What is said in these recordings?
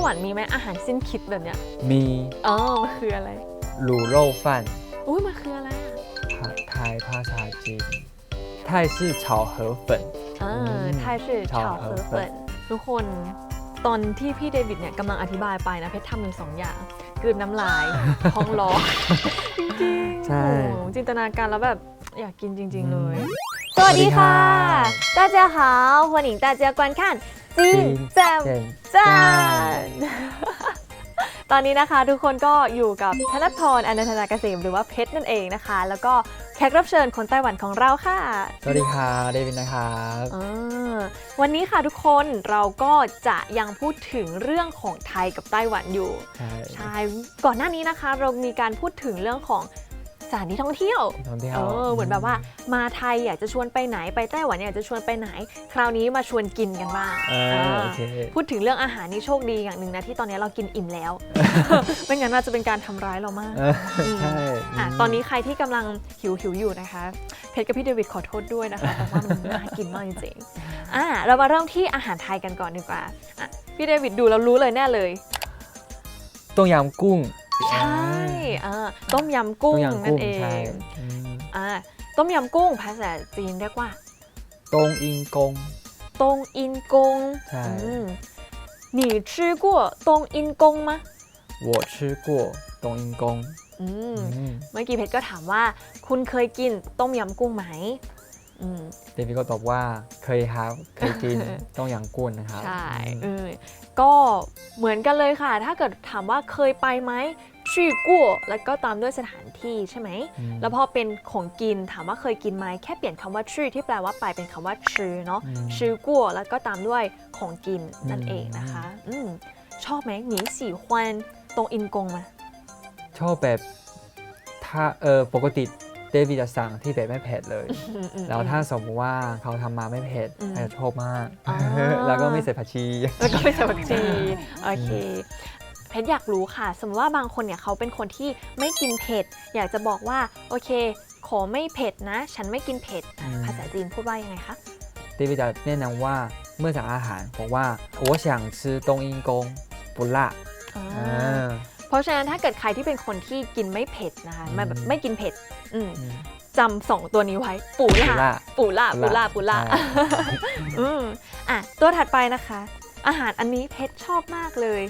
ที่ไต้หวันมีไหมอาหารสิ้นคิดแบบเนี้ย มี เออมันคืออะไร หลูโร่ฟัน อุ้ยมันคืออะไรอ่ะ ผัดไทยภาษาจีนไทย是炒河粉 เออ ม ไทยชื่อ เฉา เฉา เห เห อ อ เฟิ เฟิ น นทุกคนตอนที่พี่เดวิดเนี่ยกำลังอธิบายไปนะเพชรทำอยู่สองอย่างกลืนน้ำลาย ท้องร้องจริงๆ ใช่ โอ้โหจินตนาการแล้วแบบอยากกินจริง ๆ เลย สวัสดีค่ะ 大家好欢迎大家观看 จีจีนนแจมเจนจ้านตอนนี้นะคะทุกคนก็อยู่กับธนพรอนันทนาเกษมหรือว่าเพชรนั่นเองนะคะ แล้วก็แขกรับเชิญคนไต้หวันของเราค่ะ สวัสดีค่ะเดวินนะครับอ่าวันนี้ค่ะทุกคนเราก็จะยังพูดถึงเรื่องของไทยกับไต้หวันอยู่ ใช่ใช่ก่อนหน้านี้นะคะเรามีการพูดถึงเรื่องของ สถานที่ท่องเที่ยวท่องเที่ยวเออเหมือนแบบว่ามาไทยอยากจะชวนไปไหนไปไต้หวันอยากจะชวนไปไหน คราวนี้มาชวนกินกันบ้างเอออ่าโอเค พูดถึงเรื่องอาหารนี่โชคดีอย่างหนึ่งนะที่ตอนนี้เรากินอิ่มแล้ว ไม่งั้นน่าจะเป็นการทำร้ายเรามากเออใช่อะมตอนนี้ใครที่กำลังหิวหิวอยู่นะคะเพชรกับพี่เดวิดขอโทษด้วยนะคะแต่ว่ามันน่ากินมากจริงๆอะเรามาเริ่มที่อาหารไทยกันก่อนดีกว่าอะพี่เดวิดดูแล้วรู้เลยแน่เลยต้มยำกุ้ง ใช่อ่าต้มยำ ต้ กุ้ ม ง ยำ นั่ กุ้ง นเอ ใช่ ง อืม อ่าต้มยำกุ้งภาษาจีนเรียกว่า ต้งอิงกง ตงอินกง ใช่ อืม你吃过冬阴功吗我吃过ต้งอิงกง อืม อืม เมื่อกี้เพชรก็ถามว่า คุณเคยกินต้มยำกุ้งไหมอืม เดวิดก็ตอบว่าเคยครับเคย กิน ต้มยำกุ้งนะครับ ใช่ อืม เออก็เหมือนกันเลยค่ะ ถ้าเกิดถามว่าเคยไปไหม ชื่อกั่วแล้วก็ตามด้วยสถานที่ใช่ไหมอืมแล้วพอเป็นของกินถามว่าเคยกินไหมแค่เปลี่ยนคำว่าชื่อที่แปลว่าไปเป็นคำว่าชื่อเนาะอืมชื่อกั่วแล้วก็ตามด้วยของกินนั่นอืมเองนะคะอืมชอบไหมหนีสีควันตรงอินกงไหมชอบแบบถ้าเออปกติเดวิดจะสั่งที่แบบไม่เผ็ดเลยอืมอืมแล้วถ้าสมมติว่าเขาทำมาไม่เผ็ดอืมอาจจะชอบมากอ่าแล้วก็ไม่ใส่ผักชี แล้วก็ไม่ใส่ผักชี โอเค เพชรอยากรู้ค่ะ สมมติว่าบางคนเนี่ยเขาเป็นคนที่ไม่กินเผ็ด อยากจะบอกว่าโอเค ขอไม่เผ็ดนะ ฉันไม่กินเผ็ดอ่ะ อืม ภาษาจีนพูดว่ายังไงคะ เดวิดจะแนะนำว่าเมื่อสั่งอาหารบอกว่า我想吃冬阴功不辣 อ่า อ่า เพราะฉะนั้นถ้าเกิดใครที่เป็นคนที่กินไม่เผ็ดนะคะไม่แบบ อืม ไม่กินเผ็ดอืม อืม จำสองตัวนี้ไว้ปูล่า ปูล่า ปูล่าปูล่าปูล่า ใช่ อืมอ่ะตัวถัดไปนะคะ อาหารอันนี้เพชรชอบมากเลย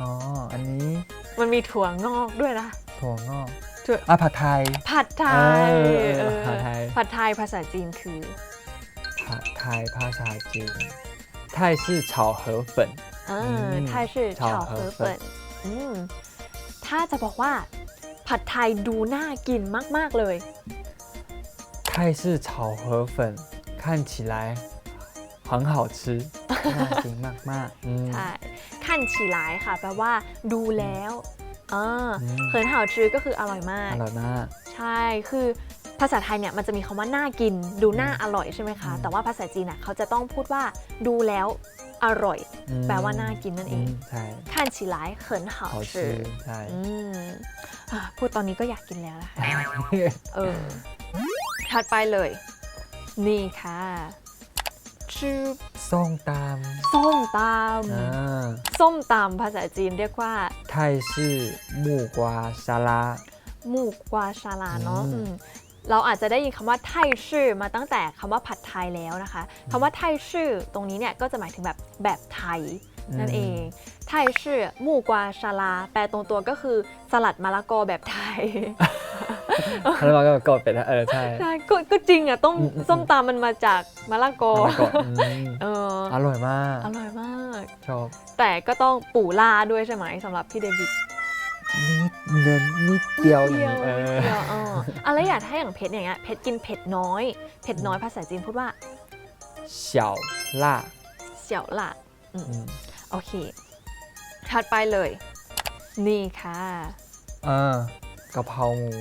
อ๋ออันนี้ มันมีถั่วงอกด้วยนะ ถั่วงอก ถั่ว อ่ะผัดไทย ผัดไทย เออ เออ ผัดไทย ผัดไทยภาษาจีนคือ ผัดไทยภาษาจีนไทย是炒河粉 อ่า อืม ไทยชื่อ เฉา เฉา เห เห อ อ เฟิ เฟิ น นอืมถ้าจะบอกว่า ผัดไทยดูน่ากินมาก ๆ เลย 泰式炒河粉看起来 很好吃น่ากินมากมากๆอืม ใช่ขั้นฉีหลายค่ะ แปลว่าดูแล้วอ่า อืม เขินเห่าจือก็คืออร่อยมาก อร่อยมาก ใช่ คือภาษาไทยเนี่ยมันจะมีคำว่าน่ากิน ดูน่าอร่อยใช่ไหมคะ อืม แต่ว่าภาษาจีนน่ะเขาจะต้องพูดว่าดูแล้วอร่อย อืม แปลว่าน่ากินนั่นเอง มใช่ ขั้นฉีหลายเขินเห่า 好 จื 吃 อ ใช่ อืมอ่ะพูดตอนนี้ก็อยากกินแล้วนะคะ เออ ถัดไปเลย นี่ค่ะ ชื่อส้มตส้มตำอ่าำส้มตำภาษาจีนเรียกว่า ไทยชื่อหมูกวาซาลา หมูกวาชาลาเนาะอืม อืมเราอาจจะได้ยินคำว่าไทยชื่อมาตั้งแต่คำว่าผัดไทยแล้วนะคะคำว่าไทยชื่อตรงนี้เนี่ยก็จะหมายถึงแบบแบบไทย นั่นเองไทยชื่อหมูกวาชาลา แปลตรงตัวก็คือสลัดมะละกอแบบไทย แล้วเราก็กดไปแล้วเออใช่ใช่ก็ก็จริงอะต้มอืมอืมส้มตำมันมาจากมะละกอแล้วก็อืมเอออร่อยมากอร่อยมาก ชอบแต่ก็ต้องปูล่าด้วยใช่ไหมสำหรับพี่เดวิดนิดเน้นนิดเดียวอย่างเดียวนี้เออ เดียวเอออะไรอยากให้อย่างเพชรอย่างเงี้ยเพชรกินเผ็ดน้อยเผ็ดน้อยภาษาจีนพูดว่า小辣เสี่ยวหล่ะอืมโอเคถัดไปเลย นี่ค่ะ เออ กะเพราหมู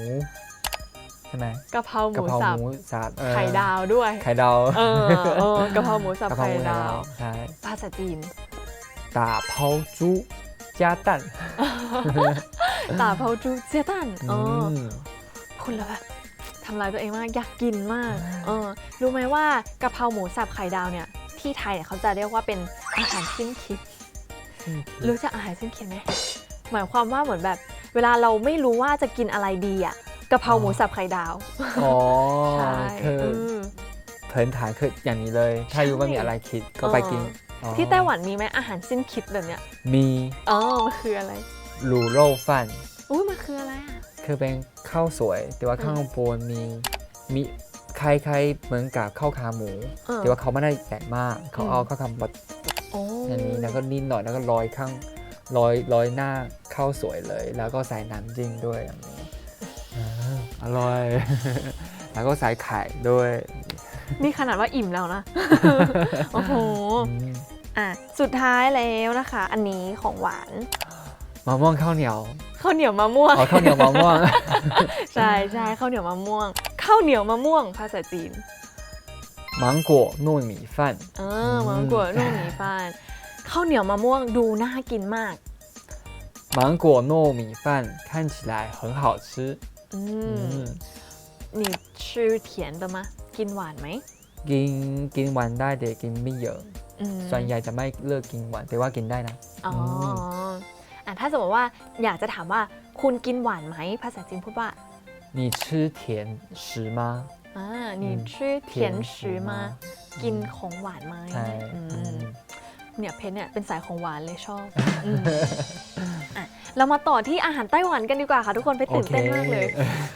ใช่ไหมกะเพราหะมูเพราสับหมูสับไข่ดาวด้วย ไข่ดาวเอกะเพราหมูสับไข่ดาวใช่ภาษาจีนตาเผาจุยาตันตาเผาจูเจีอออม คุณละแบบทำลายตัวเองมากอยากกินมากเออรู้ไหมว่ากะเพราหมูสับไข่ดาวเนี่ยที่ไทยเนี่ยเขาจะเรียกว่าเป็นอาหารสิ้นคิด รู้จักอาหารสิ้นคิดไหมหมายความว่าเหมือนแบบ เวลาเราไม่รู้ว่าจะกินอะไรดีอะกะเพราหมูสับไข่ดาว อ๋อใช่คืออม เพินฐานคืออย่างนี้เลย ถ้าอยู่ว่ามีอะไรคิดก็ไปกินอ๋อที่ไต้หวันมีไหมอาหารสิ้นคิดแบบเนี้ยมีอ๋อมันคืออะไรหลูโร่ฟัน อุ้ยมันคืออะไรอะ คือเป็นข้าวสวย แต่ว่าข้างบนมีมีคล้ายๆเหมือนกับข้าวขาหมู เออแต่ว่าเขาไม่ได้ใหญ่มากเขาอืมเอาข้าวขาหมูโอ้อันนี้แล้วก็นิดหน่อยแล้วก็โรยข้างโรยโรยหน้า ข้าวสวยเลย แล้วก็ใส่น้ำจิ้มด้วยอย่างนี้อ่าอร่อย แล้วก็ใส่ไข่ด้วย นี่ขนาดว่าอิ่มแล้วนะ โอ้โหอืมอะ สุดท้ายแล้วนะคะ อันนี้ของหวานมะม่วงข้าวเหนียวข้าวเหนียวมะม่วงอ๋อข้าวเหนียวมะม่วง ใช่ใช่ข้าวเหนียวมะม่วงข้าวเหนียวมะม่วงภาษาจีนมังกัวนุ่นหมี่ฟันเออมังกวนุ่มหมีฟานข้าวเหนียวมะม่วงดูน่ากินมาก 芒果糯米饭看起来很好吃。 อืม 嗯， นี่ชื่อเถียน的吗กินหวานไหม กินกินหวานได้แต่กินไม่เยอะ อืม ส่วนใหญ่จะไม่เลิกกินหวานแต่ว่ากินได้นะ อ๋ออ ม อ่ะถ้าสมมติว่าอยากจะถามว่าคุณกินหวานไหม ภาษาจีนพูดว่า 你吃甜食吗？ อ่านี่ อืม ชื่อเถียนชือมา 甜食 กินของหวานไหม ใช่ อืม อืม เนี่ยเพชรเนี่ยเป็นสายของหวานเลยชอบอืมอ่ะ เรามาต่อที่อาหารไต้หวันกันดีกว่าค่ะ ทุกคนเพชรตื่นเต้นมากเลย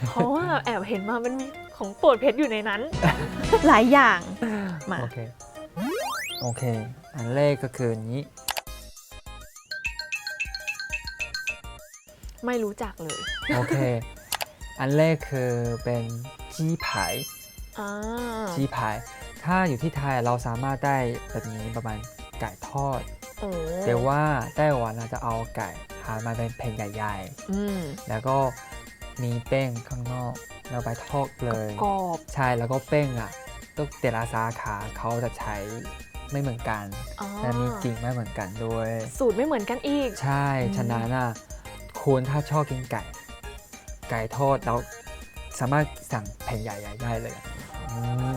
เพราะว่าแอบเห็นมามันมีของโปรดเพชรอยู่ในนั้น หลายอย่างมาโอเคโอเค อันแรกก็คือนี้ ไม่รู้จักเลย โอเค อันแรกคือเป็นจี้ไผ่อ่าจี้ไผ่ถ้าอยู่ที่ไทยเราสามารถได้แบบนี้ประมาณไก่ทอดโอ้แต่ว่าไต้หวันเราจะเอาไก่ หั่นมาเป็นแผ่นใหญ่อืมๆ แล้วก็มีแป้งข้างนอกแล้วไปทอดเลย กรอบใช่แล้วก็แป้งอะก็แต่ละสาขาเขาจะใช้ไม่เหมือนกัน อ๋อและมีกลิ่นไม่เหมือนกันด้วย สูตรไม่เหมือนกันอีก ใช่อืม ฉะนั้นอะคุณถ้าชอบกินไก่ ไก่ทอดแล้วสามารถสั่งแผ่นใหญ่ๆได้เลยอืม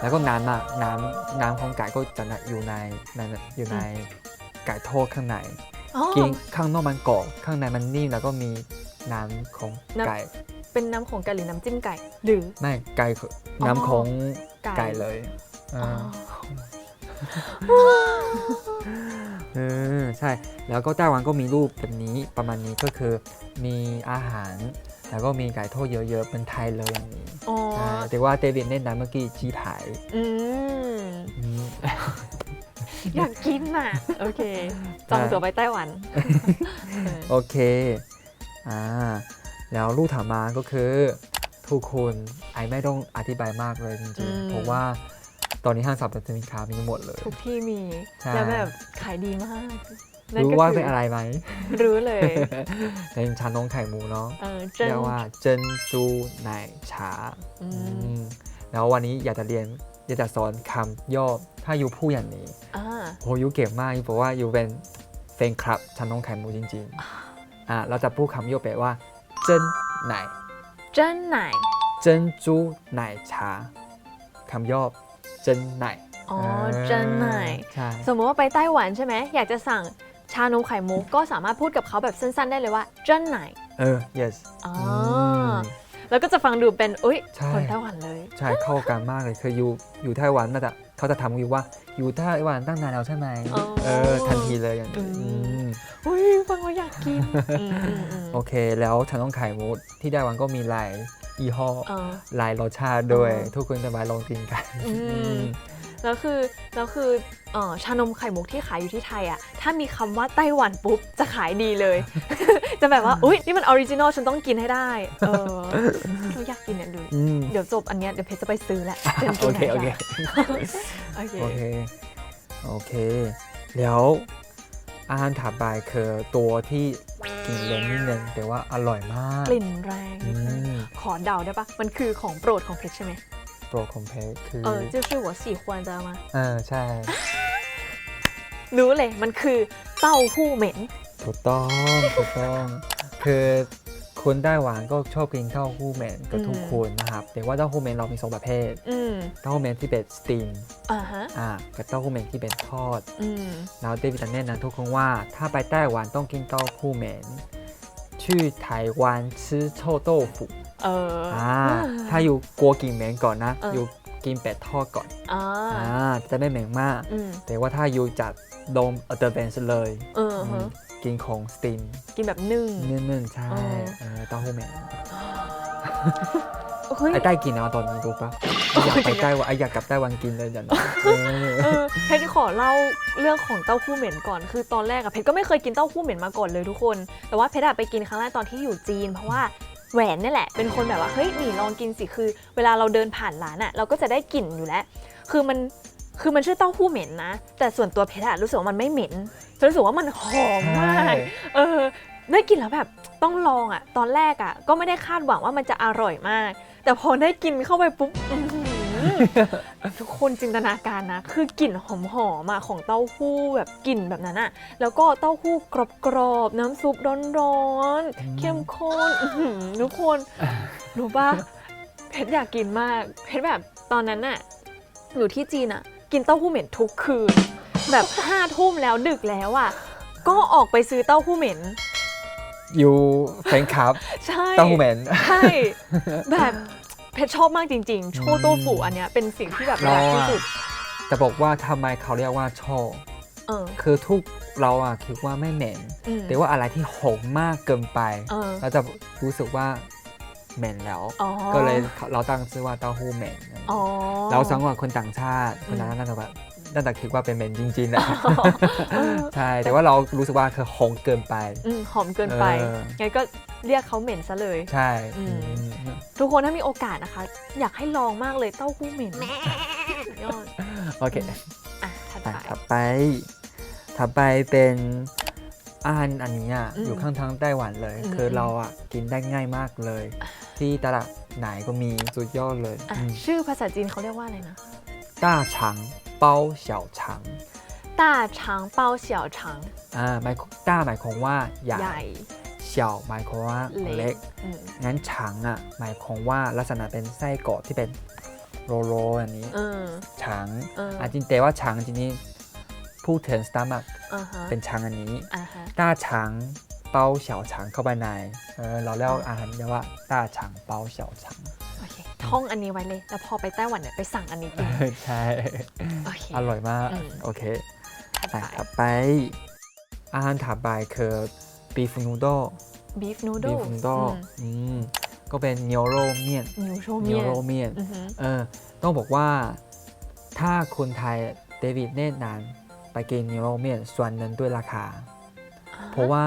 แล้วก็น้ำอะน้ำน้ำของไก่ก็จะอยู่ในในอยู่ในไก่ทอดข้างใน อ๋อ กินข้างนอกมันกรอบข้างในมันนิ่มแล้วก็มีน้ำของน้ำ ไก่ เป็นน้ำของไก่หรือน้ำจิ้มไก่ หรือ ไม่ไก่คืออ๋อน้ำของไก่ ไก่เลยอ๋อเออใช่ แล้วก็ไต้หวันก็มีรูปแบบนี้ประมาณนี้ก็คือมีอาหาร แล้วก็มีไก่ทอดเยอะๆเป็นไทยเลยอย่างนี้อ๋อใช่แต่ว่าเดวิดเน้นนะเมื่อกี้จีไผ่ อืมอืม อยากกินน่ะ โอเค จองตั๋วไปไต้หวันเออโอเค อ่า แล้วรูปถัดมาก็คือทุกคนไอไม่ต้องอธิบายมากเลยจริงๆ เพราะว่าตอนนี้ห้างสรรพสินค้ามีหมดเลย ทุกที่มีใช่แล้วแบบขายดีมากนั่นรู้ก็ว่าคืเป็นอะไรไหม รู้เลยเป็นชานมไข่มุกเนาะเออเจิ้นเรียกว่าเจิ้นจูไหนชาอืมอืมแล้ววันนี้อยากจะเรียน อยากจะสอนคำย่อถ้ายูพูดอย่างนี้อ่าโหยูเก่งมากยูบอกว่ายูเป็นแฟนคลับชานมไข่มุกจริงๆอ่าเราจะพูดคำย่อแปลว่าเจิ้นไหนเจิ้นไหนเจิ้นจูไหนชาคำย่อเจิ้นไหนอ๋ออเจิ้นไหนใช่สมมติว่าไปไต้หวันใช่ไหมอยากจะสั่งชานมไข่มุกก็สามารถพูดกับเขาแบบสั้นๆ ได้เลยว่าเจิ้นไหนเออ yes อ๋ออือม แล้วก็จะฟังดูเป็นอุ้ยใช่ คนไต้หวันเลย ใช่เข้ากันมากเลยคืออยู่อยู่ไต้หวันน่าจะเขาจะทำอยู่ว่าอยู่ไต้หวันตั้งนานแล้วใช่ไหมอ๋อเออทันทีเลยอย่างนี้อืม อืมอุ้ยฟังแล้วอยากกินอืมอืมอืมโอเค แล้วชานมไข่มุกที่ไต้หวันก็มีหลายยี่ห้อ เออ หลายรสชาติด้วย อ๋อ ทุกคนจะมาลองกินกัน อืมอืม แล้วคือแล้วคือเอ่อชานมไข่มุกที่ขายอยู่ที่ไทยอะ ถ้ามีคำว่าไต้หวันปุ๊บ จะขายดีเลย จะแบบว่า อุ้ยนี่มันออริจินอลฉันต้องกินให้ได้ เออเราอยากกินเนี่ยดูอืมเดี๋ยวจบอันเนี้ยเดี๋ยวเพชรจะไปซื้อแหละจนกิโอนเคไหนโอเคโอเคโอเคโอเคแล้วอาหารถัดไปคือตัวที่กินเล่นนิดนึงแต่ว่าอร่อยมาก กลิ่นแรงอืมขอเดาได้ปะมันคือของโปรดของเพชรใช่ไหม โปรคอมเพกคือเออ就是我喜欢的吗เออใช่ รู้เลยมันคือเต้าหู้เหม็น ถูกต้องถูกต้อง คือคนไต้หวานก็ชอบกินเต้าหู้เหม็นกับทุกคนนะครับ แต่ว่าเต้าหู้เหม็นเรามีสองประเภทเต้าหู้เหม็นที่เป็นสตีมอ่ากับเต้าหู้เหม็นที่เป็นทอดเราเดวิดแนะนำทุกคนว่า ถ้าไปไต้หวันต้องกินเต้าหู้แมนชื่ไต้หวันซื้อโชโต้ฟุก เออออ่าถ้าอยู่กลัวกินเหม็นก่อนนะ เอออยู่กินเป็ดทอดก่อนอ่าอ่าจะไม่เหม็นมาก อืมแต่ว่าถ้าอยู่จัดโดมเอเดอร์เวนซ์เลยเอออืฮะมกินของสตีมกินแบบนึ่ง นึ่งๆใช่เออเออเต้าหู้เหม็นเฮ้ย ไอ้ใต้กินนะตอนนี้รู้ปะอยากไปไต้หวันไอ้อยากกลับไต้หวันกินเลยเดี๋ยวนี้เออ เออเพชรขอเล่าเรื่องของเต้าหู้เหม็นก่อน คือตอนแรกอะเพชรก็ไม่เคยกินเต้าหู้เหม็นมาก่อนเลยทุกคน แต่ว่าเพชรอะไปกินครั้งแรกตอนที่อยู่จีน เพราะว่า แหวนนี่แหละ เป็นคนแบบว่าเฮ้ยหนีลองกินสิคือ เวลาเราเดินผ่านร้านอะเราก็จะได้กลิ่นอยู่แล้ว คือมันคือมันชื่อเต้าหู้เหม็นนะ แต่ส่วนตัวเพชรอะรู้สึกว่ามันไม่เหม็นฉันรู้สึกว่ามันหอมมากเออได้กินแล้วแบบต้องลองอะตอนแรกอะก็ไม่ได้คาดหวังว่ามันจะอร่อยมาก แต่พอได้กินเข้าไปปุ๊บอื้อหือ ทุกคนจินตนาการนะ คือกลิ่นหอมๆอะของเต้าหู้แบบกลิ่นแบบนั้นอะแล้วก็เต้าหู้กรอบๆ น้ำซุปร้อนอืมๆเข้มข้นอื้อหือทุกคนรู้ปะเพชรอยากกินมาก เพชรแบบตอนนั้นน่ะอยู่ที่จีนอะกินเต้าหู้เหม็นทุกคืน แบบห้าทุ่มแล้วดึกแล้วอะก็ออกไปซื้อเต้าหู้เหม็นอยู่แฟนคลับ ใช่เต้าหู้เหม็นใช่แบบเพ ชรชอบมากจริงๆ โชโตฟูอันเนี้ยเป็นสิ่งที่แบบเรารักอะที่สุด จะบอกว่าทำไมเขาเรียกว่าโชว์เออ คือทุกเราอะคิดว่าไม่เหม็น อืมแต่ว่าอะไรที่หอมมากเกินไป เออ เราจะรู้สึกว่าเหม็นแล้ว อ๋อก็เลยเราตั้งชื่อว่าเต้าหู้เหม็น อ๋อ เราสังว่าคนต่างชาติคนนั้นน่าจะแบบ น่าจะคิดว่าเป็นเหม็นจริงๆแหละเออใช่แต่ว่าเรารู้สึกว่าคือหอมเกินไปอืมหอมเกินไปเอองั้นก็เรียกเขาเหม็นซะเลย ใช่อืมอืมทุกคนถ้ามีโอกาสนะคะ อยากให้ลองมากเลยเต้าหู้เหม็นสุดยอดโอเคอะถัดอะไปถัดไปถัดไปเป็นอาหารอันนี้อะอืมอยู่ข้างทางไต้หวันเลยอืมคือเราอะกินได้ง่ายมากเลย ที่ตลาดไหนก็มีสุดยอดเลยอะอืมชื่อภาษาจีนเขาเรียกว่าอะไรนะต้าชัง เป้าเฉาชังต้าช้างเป้าเสี่ยวช้างอ่าหมายต้าหมายความว่าใหญ่ใหญ่เฉาหมายความว่าเล็กเล็กอืมงั้นชังอะหมายความว่าลักษณะเป็นไส้กรอกที่เป็นโรโรอันนี้เออชังเอออะจริงแต่ว่าชังจริงๆพูดถึงสตาร์มัคอ่าฮะเป็นชังอันนี้อ่าฮะต้าชังเป้าเฉาชังเข้าไปในเออเราเรียกอาหารเรียกว่าต้าชังเป้าเฉาชังโอเค ท่องอันนี้ไว้เลย แล้วพอไปไต้หวันเนี่ยไปสั่งอันนี้กิน ใช่ โอเค อร่อยมาก อืม โอเคถัดอะไปถัดไป อาหารถัดไปคือบีฟนูโด beef บี noodle ฟนูโดอืมก็เป็นเนียวโรเมียนนิวโชเนีเมียยวโรเมียน อือหือเออต้องบอกว่าถ้าคนไทยเดวิดเนตนานไปกินเนียวโรเมียนส่วนหนึ่งด้วยราคา เพราะว่า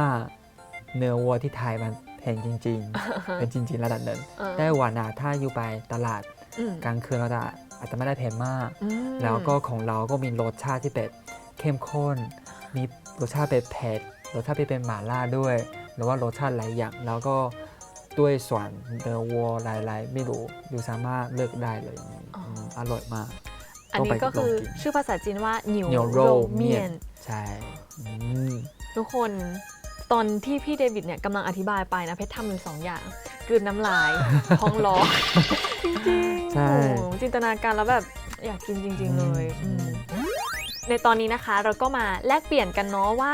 เนื้อวัวที่ไทยมัน แพงจริงๆ เป็นจริง ๆ ระดับหนึ่งเออไต้หวันอะถ้าอยู่ไปตลาดอืมกลางคืนเราจะอาจจะไม่ได้แพงมากอืมแล้วก็ของเราก็มีรสชาติที่เป็นเข้มข้น มีรสชาติเป็นเผ็ดรสชาติเป็นหม่าล่าด้วย หรือว่ารสชาติหลายอย่าง แล้วก็ด้วยส่วนเนื้อวัวหลายๆ ไม่รู้อยู่สามารถเลือกได้เลยมอร่อยมาก อันนี้ก็คือต้องไปลองกินชื่อภาษาจีนว่านิวเหนียวโรโรเมีเมียยนนใช่อืมทุกคน ตอนที่พี่เดวิดเนี่ยกำลังอธิบายไปนะเพชรทำอยู่สองอย่างกลืนน้ำลาย ท้องร้องจริงๆใช่ โอ้โหจินตนาการแล้วแบบอยากกินจริง ๆ เลยอืมอืมในตอนนี้นะคะเราก็มาแลกเปลี่ยนกันเนาะว่า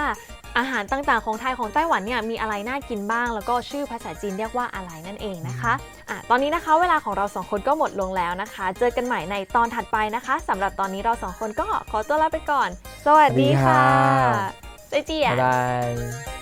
อาหารต่างๆของไทยของไต้หวันเนี่ยมีอะไรน่ากินบ้าง แล้วก็ชื่อภาษาจีนเรียกว่าอะไรนั่นเองนะคะอะตอนนี้นะคะเวลาของเราสองคนก็หมดลงแล้วนะคะ เจอกันใหม่ในตอนถัดไปนะคะสำหรับตอนนี้เราสองคนก็ขอตัวลาไปก่อน สวัสดีค่ะสวัสดีค่ะ ใจเจีย บ๊ายบาย